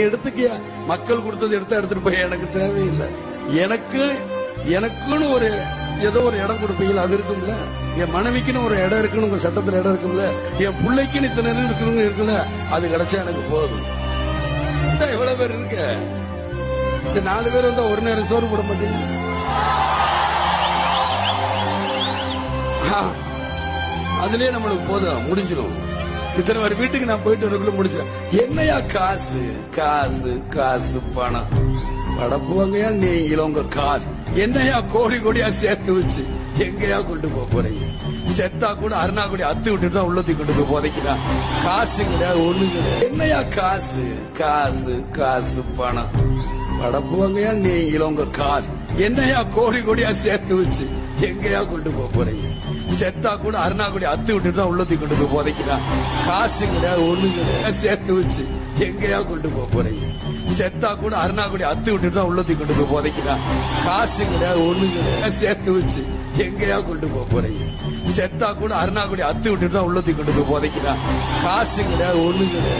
எடுத்துக்கிய? மக்கள் கொடுத்தது எடுத்து எடுத்துட்டு போய் எனக்கு தேவையில்லை. எனக்கு எனக்குன்னு ஒரு ஏதோ ஒரு இடம் கொடுப்பீங்களா? அது இருக்கும்ல. என் மனைவிக்குன்னு ஒரு இடம் இருக்குன்னு உங்க சட்டத்துல இடம் இருக்கும்ல. என் பிள்ளைக்குன்னு இத்தனை இடம் இருக்கணும் இருக்குல்ல அது கிடைச்சா எனக்கு போதும். எவ்வளவு பேர் இருக்க? இந்த நாலு பேர் வந்தா ஒரு நேரம் சோறு போட மாட்டீங்க அதுலயே நம்மளுக்கு போதும். முடிஞ்சிடும் இத்தனை பேர் வீட்டுக்கு நான் போயிட்டு வரக்குள்ள முடிச்சிடும் என்னையா காசு? காசு காசு பணம். படப்புவாங்கயா நீங்களும் உங்க காசு. என்னையா கோடி கோடியா சேர்த்து வச்சு எங்கயா கொண்டு போக போறீங்க? செத்தா கூட அருணா கூட அத்து விட்டு தான் உள்ளத்தி கொண்டு போய் புதைக்கிறான் காசு கிடையாது ஒண்ணு கிடையாது. என்னையா காசு? காசு காசு பணம். படப்புவாங்கயா நீங்களும் உங்க காசு. என்னையா கோடி கோடியா சேர்த்து வச்சு எங்கயா கொண்டு போக போறீங்க? செத்தா கூட அருணா அத்து விட்டுட்டு தான் உள்ளத்தி கொண்டு போய் போதைக்கிறா காசு கிடையாது ஒண்ணு கிடையாது. சேர்த்து வச்சு எங்கயா கொண்டு போக போறீங்க? செத்தா கூட அருணா அத்து விட்டுட்டு தான் உள்ளத்தி கொண்டு போய் போதைக்கிறா காசு கிடையாது ஒண்ணு கிடையாது. சேர்த்து வச்சு எங்கயா கொண்டு போக போறீங்க? செத்தா கூட அருணா அத்து விட்டுட்டு தான் உள்ளத்தி கொண்டு போய் போதைக்கிறா காசு கிடையாது ஒண்ணு கிடையாது.